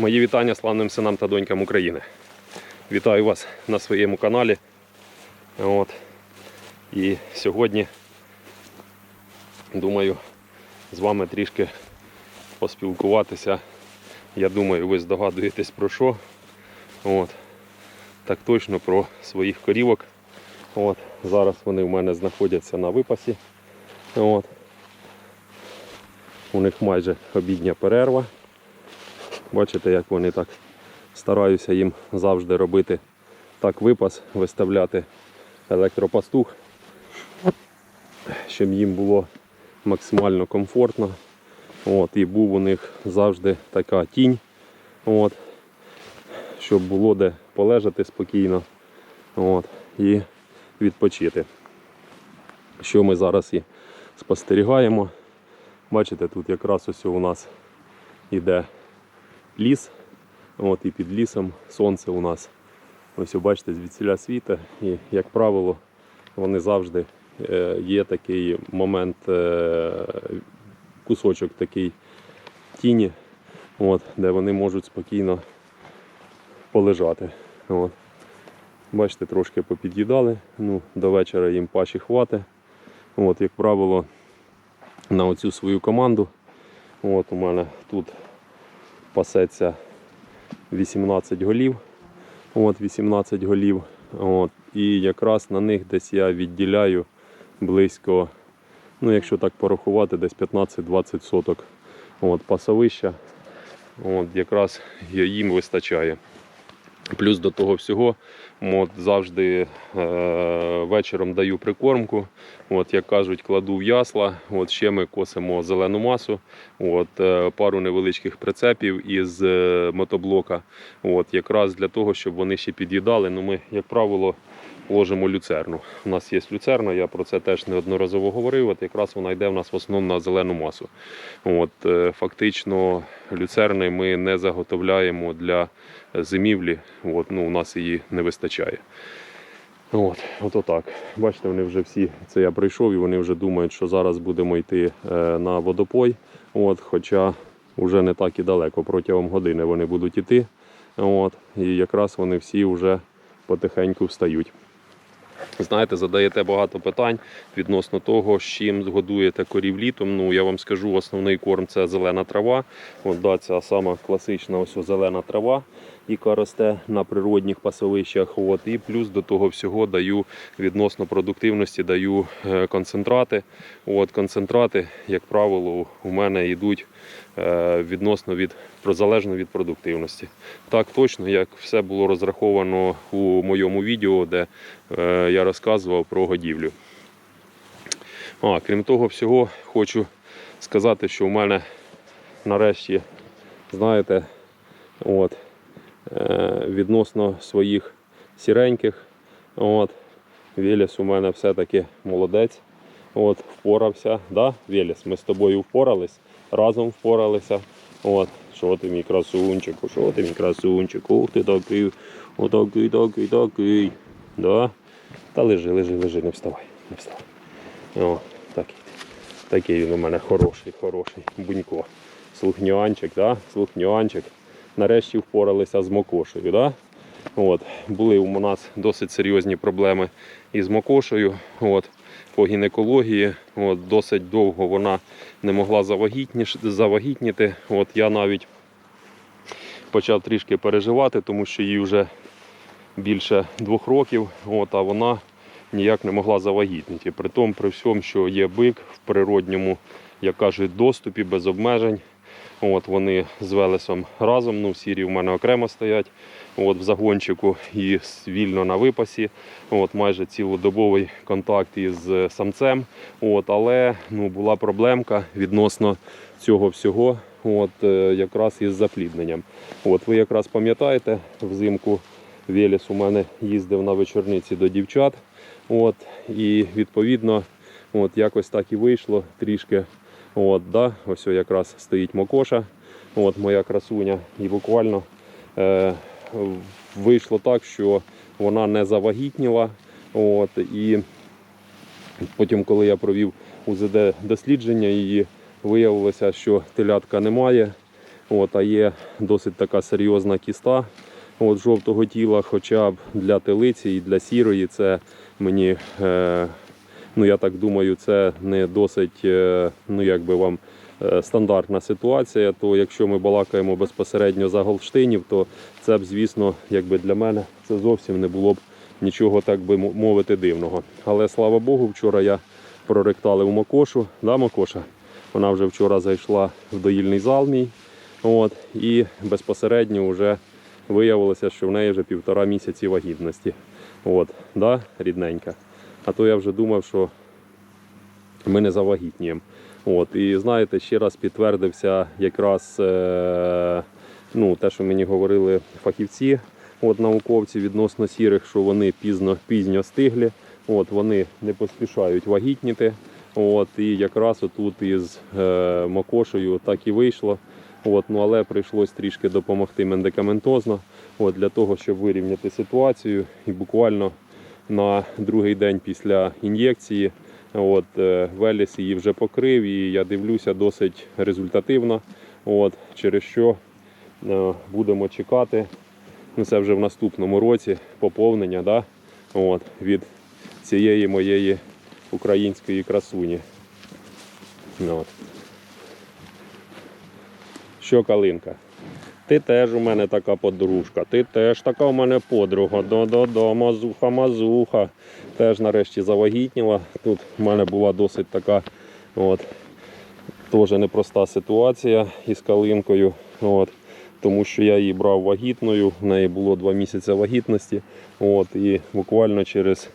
Мої вітання славним синам та донькам України. Вітаю вас на своєму каналі. От. І сьогодні, думаю, з вами трішки поспілкуватися. Я думаю, ви здогадуєтесь про що. От. Так точно про своїх корівок. От. Зараз вони в мене знаходяться на випасі. От. У них майже обідня перерва. Бачите, як вони так стараюся їм завжди робити так випас, виставляти електропастух, щоб їм було максимально комфортно. От, і був у них завжди така тінь, от, щоб було де полежати спокійно от, і відпочити. Що ми зараз і спостерігаємо. Бачите, тут якраз ось у нас іде ліс. От, і під лісом сонце у нас. Ось бачите, звідсіля світа. І, як правило, вони завжди е, є такий момент, е, кусочок такий тіні, от, де вони можуть спокійно полежати. От. Бачите, трошки попід'їдали. Ну, до вечора їм паші хвати. От, як правило, на оцю свою команду. От у мене тут пасеться 18 голів. От 18 голів. От, і якраз на них десь я відділяю близько, ну якщо так порахувати, десь 15-20 соток от, пасовища. От, якраз їм вистачає. Плюс до того всього, от, завжди е, вечором даю прикормку. От, як кажуть, кладу в ясла. От, ще ми косимо зелену масу, от, е, пару невеличких прицепів із е, мотоблока. От, якраз для того, щоб вони ще під'їдали. Ну, ми, як правило, ложимо люцерну. У нас є люцерна, я про це теж неодноразово говорив. От якраз вона йде в нас в основному на зелену масу. От, е, фактично, люцерни ми не заготовляємо для зимівлі. От, ну, у нас її не вистачає. От, от отак. Бачите, вони вже всі, це я прийшов і вони вже думають, що зараз будемо йти е, на водопой. От, хоча вже не так і далеко. Протягом години вони будуть йти. От, і якраз вони всі вже потихеньку встають. Знаєте, задаєте багато питань відносно того, з чим годуєте корів літом. Ну, я вам скажу, основний корм це зелена трава. От, да, ця сама класична ось зелена трава, яка росте на природних пасовищах. От, і плюс до того всього даю відносно продуктивності, даю е, концентрати. От, концентрати, як правило, у мене йдуть е, відносно від залежно від продуктивності. Так точно, як все було розраховано у моєму відео, де е, я розказував про годівлю. А, крім того всього, хочу сказати, що у мене нарешті, знаєте, от, відносно своїх сіреньких, от, Веліс у мене все-таки молодець. От, впорався. Да, Веліс, ми з тобою впорались, разом впоралися. От, що ти мій красунчику, що ти мій красунчик, ух ти такий, отакий, такий, такий. Да? Та лежи, лежи, лежи, не вставай, не вставай. О, такий. Такий він у мене хороший, хороший. Бунько. Слухнянчик, да? Слухнянчик. Нарешті впоралися з мокошею. Да? От. Були у нас досить серйозні проблеми із мокошею. От. По гінекології. От. Досить довго вона не могла завагітніти. От. Я навіть почав трішки переживати, тому що їй вже більше двох років, от, а вона ніяк не могла завагітніти. При тому, при всьому, що є бик в природньому, як кажуть, доступі без обмежень. От Вони з Велесом разом, ну, сірі в мене окремо стоять от, в загончику і вільно на випасі. От, майже цілодобовий контакт із е, самцем. От, але ну, була проблемка відносно цього всього, от, е, якраз із заплідненням. От, ви якраз пам'ятаєте, взимку Веліс у мене їздив на вечорниці до дівчат. От, і відповідно, от, якось так і вийшло трішки. От, да, ось якраз стоїть Мокоша, от, моя красуня. І буквально е, вийшло так, що вона не завагітніла. От, і потім, коли я провів УЗД дослідження її, виявилося, що телятка немає. От, а є досить така серйозна кіста от, жовтого тіла, хоча б для телиці і для сірої це мені, е, ну я так думаю, це не досить, е, ну як би вам е, стандартна ситуація. То якщо ми балакаємо безпосередньо за Голштинів, то це б, звісно, якби для мене це зовсім не було б нічого, так би мовити, дивного. Але слава Богу, вчора я проректалив Макошу, да, Макоша? Вона вже вчора зайшла в доїльний зал мій. От, і безпосередньо вже виявилося, що в неї вже півтора місяці вагітності. От, да, рідненька. А то я вже думав, що ми не завагітніємо. От, і знаєте, ще раз підтвердився якраз е, ну, те, що мені говорили фахівці, от, науковці відносно сірих, що вони пізно, пізньо стиглі, от, вони не поспішають вагітніти. От, і якраз отут із е, Макошею так і вийшло. От, ну, але прийшлось трішки допомогти медикаментозно от, для того, щоб вирівняти ситуацію. І буквально на другий день після ін'єкції от, е, Веліс її вже покрив, і я дивлюся досить результативно. От, через що е, будемо чекати. Ну, це вже в наступному році поповнення да? от, від цієї моєї української красуні. От. Що калинка? Ти теж у мене така подружка, ти теж така у мене подруга. Да-да-да, мазуха, мазуха. Теж нарешті завагітніла. Тут в мене була досить така от, теж непроста ситуація із калинкою. От, тому що я її брав вагітною, в неї було 2 місяці вагітності. От, і буквально через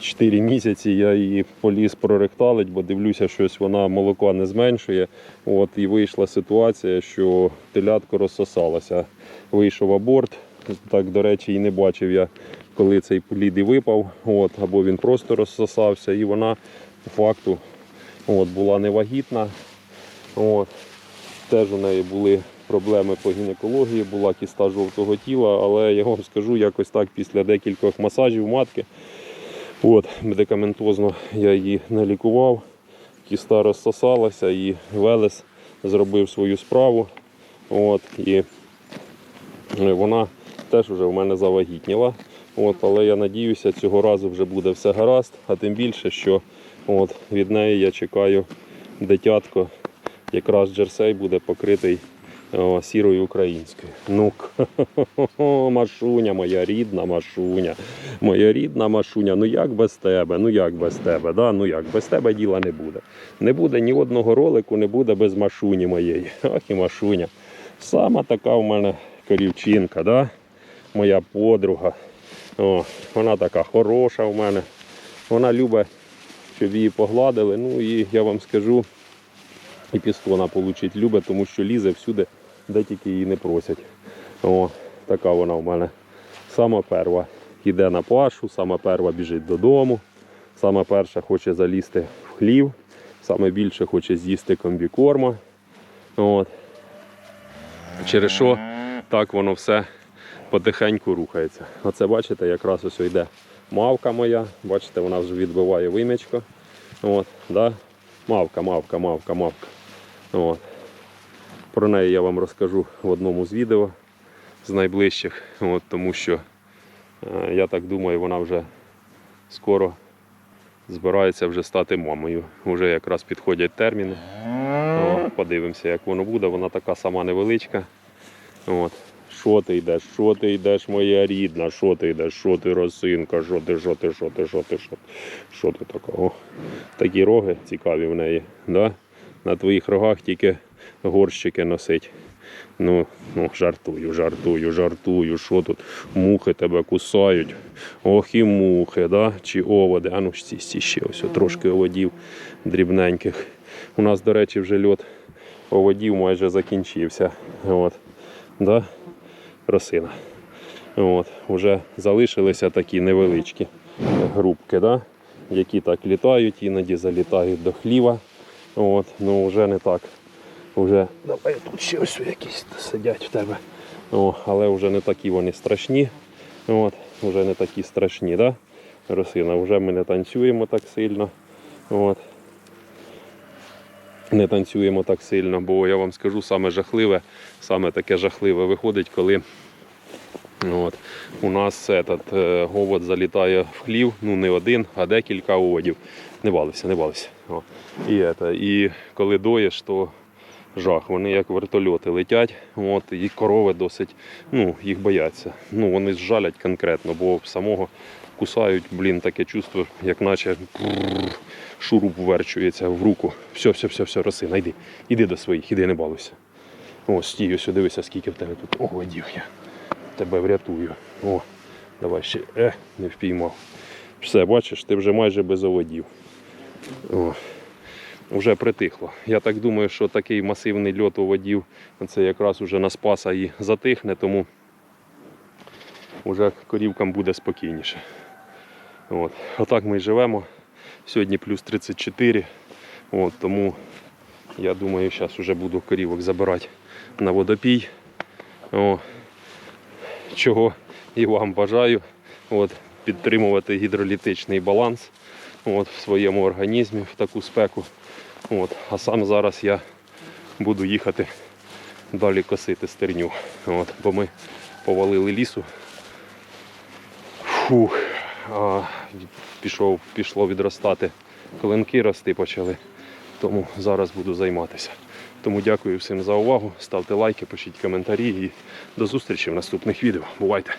4 місяці я її поліз проректалить, бо дивлюся, щось вона молока не зменшує. От, і вийшла ситуація, що телятко розсосалося. Вийшов аборт. Так, до речі, і не бачив я, коли цей плід і випав. От, або він просто розсосався, і вона по факту от, була невагітна. От. Теж у неї були проблеми по гінекології, була кіста жовтого тіла, але я вам скажу, якось так після декількох масажів матки, от, медикаментозно я її не лікував, кіста розсосалася і Велес зробив свою справу. От, і вона теж вже в мене завагітніла. От, але я надіюся, цього разу вже буде все гаразд, а тим більше, що от, від неї я чекаю дитятко якраз джерсей буде покритий о, сірою українською. Ну, машуня, моя рідна машуня, моя рідна машуня. Ну як без тебе? Ну як без тебе? Да? Ну як без тебе діла не буде. Не буде ні одного ролику, не буде без машуні моєї. Ах і машуня. Сама така в мене корівчинка, да? моя подруга. О, вона така хороша в мене. Вона любить, щоб її погладили. Ну і я вам скажу, і пістона отримати любить, тому що лізе всюди, де тільки її не просять. О, така вона в мене. Сама перша йде на пашу, сама перша біжить додому, сама перша хоче залізти в хлів, саме більше хоче з'їсти комбікорма. От. Через що так воно все потихеньку рухається. Оце бачите, якраз ось йде мавка моя. Бачите, вона вже відбиває вимічко. От, да? Мавка, мавка, мавка, мавка. От. Про неї я вам розкажу в одному з відео з найближчих, от, тому що е, я так думаю, вона вже скоро збирається вже стати мамою. Вже якраз підходять терміни. О, подивимося, як воно буде. Вона така сама невеличка. От. Що ти йдеш? Що ти йдеш, моя рідна? Що ти йдеш? Що ти росинка? Що ти, що ти, що ти, що ти, що ти? Що ти така? О, такі роги цікаві в неї. Да? На твоїх рогах тільки горщики носить. Ну, ну, жартую, жартую, жартую. Що тут? Мухи тебе кусають. Ох і мухи, да? чи оводи. А ну сі, сі, ще ось трошки оводів дрібненьких. У нас, до речі, вже льот оводів майже закінчився. От. Да? Росина. От. Вже залишилися такі невеличкі грубки, да? які так літають, іноді залітають до хліва. От. Ну вже не так. Уже... Давай тут ще ось якісь сидять в тебе. О, але вже не такі вони страшні. От. Вже не такі страшні, да? Росина, вже ми не танцюємо так сильно. От. не танцюємо так сильно, бо я вам скажу, саме жахливе, саме таке жахливе виходить, коли от, у нас этот, е, говод залітає в хлів, ну не один, а декілька оводів. Не балися, не балися. О. І, это, і коли доїш, то жах. Вони як вертольоти летять, от, і корови досить, ну, їх бояться. Ну, вони жалять конкретно, бо самого кусають, блін, таке чувство, як наче шуруп вверчується в руку. Все, все, все, все, роси, найди. Іди до своїх, іди, не балуйся. О, стій, ось дивися, скільки в тебе тут оводів я. Тебе врятую. О, давай ще. Е, не впіймав. Все, бачиш, ти вже майже без оводів. О, вже притихло. Я так думаю, що такий масивний льот оводів, це якраз уже на Спаса і затихне, тому вже корівкам буде спокійніше. От. Отак ми й живемо. Сьогодні плюс 34. От, тому я думаю, зараз вже буду корівок забирати на водопій. О, чого і вам бажаю. От, підтримувати гідролітичний баланс от, в своєму організмі в таку спеку. От, а сам зараз я буду їхати далі косити стерню. От, бо ми повалили лісу. Фух, а, пішов, пішло відростати. Клинки рости почали. Тому зараз буду займатися. Тому дякую всім за увагу. Ставте лайки, пишіть коментарі і до зустрічі в наступних відео. Бувайте!